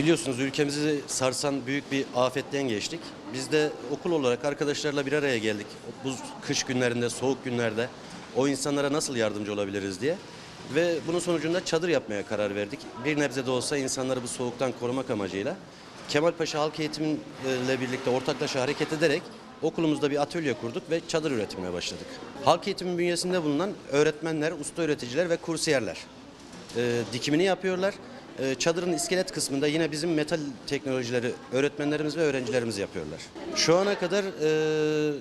Biliyorsunuz ülkemizi sarsan büyük bir afetten geçtik. Biz de okul olarak arkadaşlarla bir araya geldik. Bu kış günlerinde, soğuk günlerde o insanlara nasıl yardımcı olabiliriz diye. Ve bunun sonucunda çadır yapmaya karar verdik. Bir nebze de olsa insanları bu soğuktan korumak amacıyla. Kemalpaşa Halk Eğitim'le birlikte ortaklaşa hareket ederek okulumuzda bir atölye kurduk ve çadır üretimine başladık. Halk eğitimi bünyesinde bulunan öğretmenler, usta öğreticiler ve kursiyerler e, dikimini yapıyorlar. E, çadırın iskelet kısmında yine bizim metal teknolojileri öğretmenlerimiz ve öğrencilerimiz yapıyorlar. Şu ana kadar e,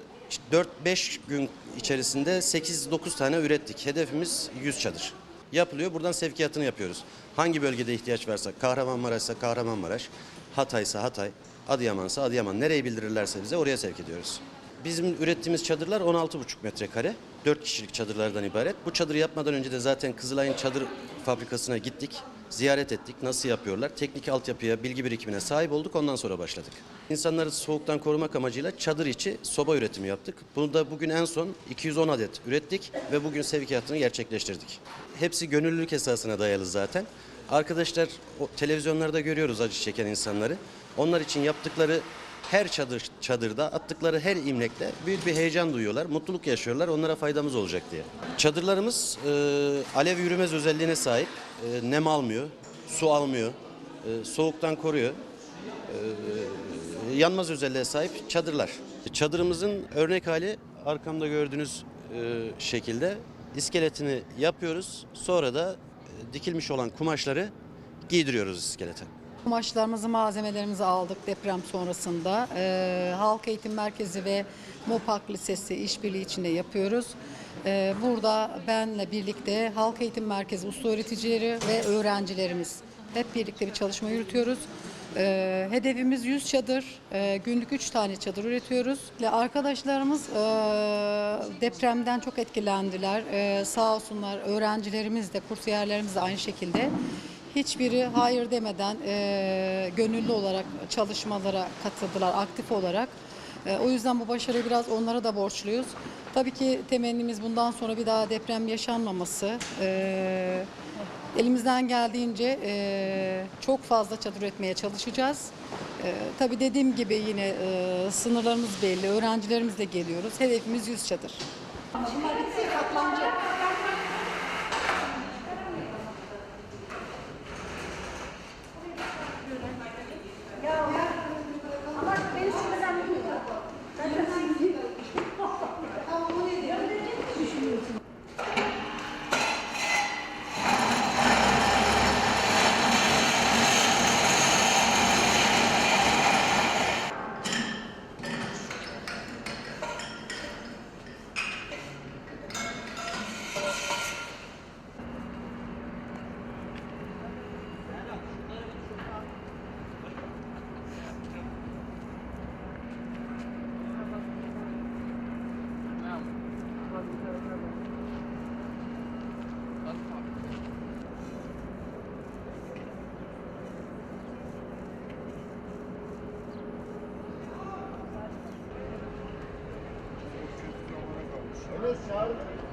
4-5 gün içerisinde 8-9 tane ürettik. Hedefimiz 100 çadır. Yapılıyor. Buradan sevkiyatını yapıyoruz. Hangi bölgede ihtiyaç varsa Kahramanmaraş'sa Kahramanmaraş, Hatay'sa Hatay, Adıyaman'sa Adıyaman. Nereyi bildirirlerse bize oraya sevk ediyoruz. Bizim ürettiğimiz çadırlar 16,5 metrekare. 4 kişilik çadırlardan ibaret. Bu çadırı yapmadan önce de zaten Kızılay'ın çadır fabrikasına gittik. Ziyaret ettik. Nasıl yapıyorlar? Teknik altyapıya, bilgi birikimine sahip olduk. Ondan sonra başladık. İnsanları soğuktan korumak amacıyla çadır içi soba üretimi yaptık. Bunu da bugün en son 210 adet ürettik ve bugün sevkiyatını gerçekleştirdik. Hepsi gönüllülük esasına dayalı zaten. Arkadaşlar televizyonlarda görüyoruz acı çeken insanları. Onlar için yaptıkları her çadır çadırda attıkları her imlekle büyük bir heyecan duyuyorlar, mutluluk yaşıyorlar. Onlara faydamız olacak diye. Çadırlarımız e, alev yürümez özelliğine sahip. E, nem almıyor, su almıyor, e, soğuktan koruyor. E, yanmaz özelliğe sahip çadırlar. Çadırımızın örnek hali arkamda gördüğünüz e, şekilde iskeletini yapıyoruz. Sonra da e, dikilmiş olan kumaşları giydiriyoruz iskelete. Kumaşlarımızı, malzemelerimizi aldık deprem sonrasında. Ee, Halk Eğitim Merkezi ve MOPAK Lisesi işbirliği içinde yapıyoruz. Ee, burada benle birlikte Halk Eğitim Merkezi usta öğreticileri ve öğrencilerimiz hep birlikte bir çalışma yürütüyoruz. Ee, hedefimiz 100 çadır, Ee, günlük 3 tane çadır üretiyoruz. Ve Arkadaşlarımız e, depremden çok etkilendiler. Ee, sağ olsunlar öğrencilerimiz de, kursiyerlerimiz de aynı şekilde. Hiçbiri hayır demeden e, gönüllü olarak çalışmalara katıldılar aktif olarak. E, o yüzden bu başarıyı biraz onlara da borçluyuz. Tabii ki temennimiz bundan sonra bir daha deprem yaşanmaması. E, elimizden geldiğince e, çok fazla çadır üretmeye çalışacağız. E, tabii dediğim gibi yine e, sınırlarımız belli, öğrencilerimizle geliyoruz. Hedefimiz 100 çadır. Evet çağır. Richard.